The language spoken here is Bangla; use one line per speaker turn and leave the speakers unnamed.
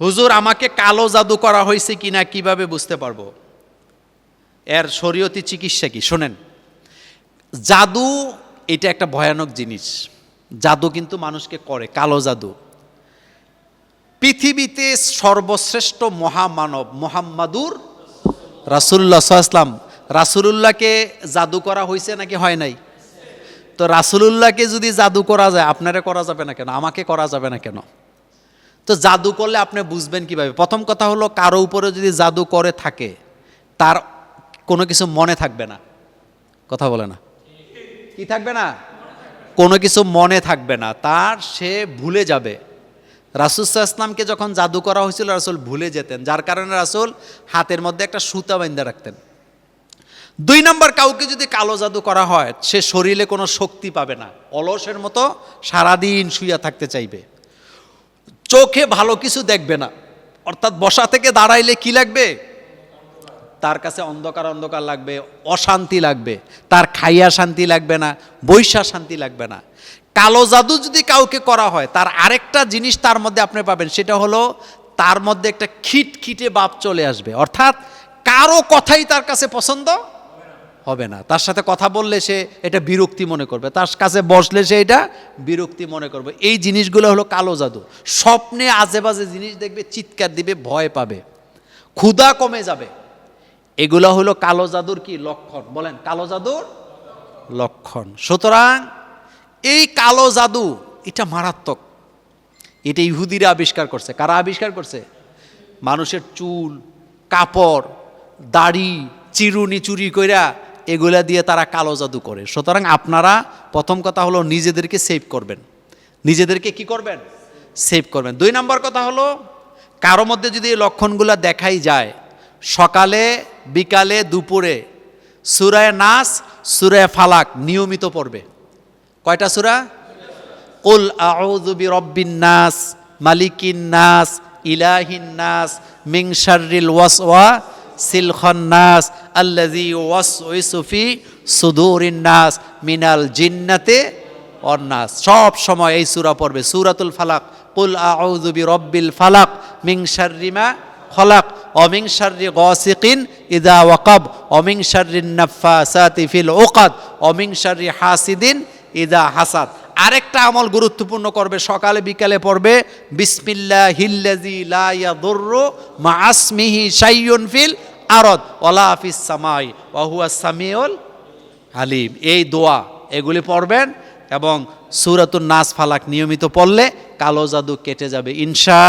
হুজুর, আমাকে কালো জাদু করা হয়েছে কিনা কীভাবে বুঝতে পারব? এর শরীয়তি চিকিৎসা কি? শোনেন, জাদু এটা একটা ভয়ানক জিনিস। জাদু কিন্তু মানুষকে করে, কালো জাদু। পৃথিবীতে সর্বশ্রেষ্ঠ মহামানব মোহাম্মাদুর রাসুল্লাহ সাল্লাম রাসুলুল্লাহকে জাদু করা হয়েছে নাকি হয় নাই? তো রাসুলুল্লাহকে যদি জাদু করা যায়, আপনারে করা যাবে না কেন? আমাকে করা যাবে না কেন? তো জাদু করলে আপনি বুঝবেন কীভাবে? প্রথম কথা হলো, কারও উপরে যদি জাদু করে থাকে, তার কোনো কিছু মনে থাকবে না। কথা বলে না? কি থাকবে না? কোনো কিছু মনে থাকবে না। তার সে ভুলে যাবে। রাসুলসাহ ইসলামকে যখন জাদু করা হয়েছিল, রাসুল ভুলে যেতেন। যার কারণে রাসুল হাতের মধ্যে একটা সুতা বাইন্দা রাখতেন। দুই নম্বর, কাউকে যদি কালো জাদু করা হয়, সে শরীরে কোনো শক্তি পাবে না। অলসের মতো সারাদিন শুইয়া থাকতে চাইবে। চোখে ভালো কিছু দেখবে না। অর্থাৎ বসা থেকে দাঁড়াইলে কি লাগবে? তার কাছে অন্ধকার অন্ধকার লাগবে, অশান্তি লাগবে। তার খাইয়া শান্তি লাগবে না, বৈশা শান্তি লাগবে না। কালো জাদু যদি কাউকে করা হয়, তার আরেকটা জিনিস তার মধ্যে আপনি পাবেন, সেটা হলো তার মধ্যে একটা খিটখিটে বাপ চলে আসবে। অর্থাৎ কারও কথাই তার কাছে পছন্দ হবে না। তার সাথে কথা বললে সে এটা বিরক্তি মনে করবে। তার কাছে বসলে সে এটা বিরক্তি মনে করবে। এই জিনিসগুলো হলো কালো জাদু। স্বপ্নে আজে বাজে জিনিস দেখবে, চিৎকার দিবে, ভয় পাবে। ক্ষুধা কমে যাবে। এগুলো হলো কালো জাদুর কি লক্ষণ? বলেন, কালো জাদুর লক্ষণ। সুতরাং এই কালো জাদু, এটা মারাত্মক। এটা ইহুদিরা আবিষ্কার করছে। কারা আবিষ্কার করছে? মানুষের চুল, কাপড়, দাড়ি, চিরুনি চুরি কইরা এগুলা দিয়ে তারা কালো জাদু করে। সুতরাং আপনারা প্রথম কথা হলো নিজেদেরকে সেভ করবেন। নিজেদেরকে কি করবেন? সেভ করবেন। দুই নম্বর কথা হলো, কারও মধ্যে যদি এই লক্ষণগুলো দেখাই যায়, সকালে, বিকালে, দুপুরে, সুরায় নাস, সুরায় ফালাক নিয়মিত পড়বে। কয়টা সুরা? কুল আউজুবি রব্বিন নাস, মালিকিন নাস, ইলাহিন নাস মিং শাররিল ওয়াসওয়া সিলখন নাস আল্লাযী ওয়াসওয়িসু ফি সুদুরিন নাস মিনাল জিন্নাতে অন্নাস সব সময় এই সূরা পড়বে। সূরাতুল ফালাক। কুল আউযু রব্বিল ফালাক মিং শাররি মা খলাক অমিং শাররি গাসিকিন ইদা ওয়াকাব অমিং শাররিন নাফাসাতি ফিল উকাদ অমিং শাররি হাসিদিন ইদা হাসাদ। আরেকটা আমল গুরুত্বপূর্ণ করবে। সকালে, বিকালে পড়বে বিসমিল্লাহ হিল্লাজি লা ইয়াদুররু মা আসমিহি শাইয়ুন ফিল আরদ ওলা আফিস সামাই ওহুয়া হুয়া সামিউল আলিম। এই দোয়া এগুলি পড়বেন এবং সুরাতুন নাস ফালাক নিয়মিত পড়লে কালো জাদু কেটে যাবে, ইনশা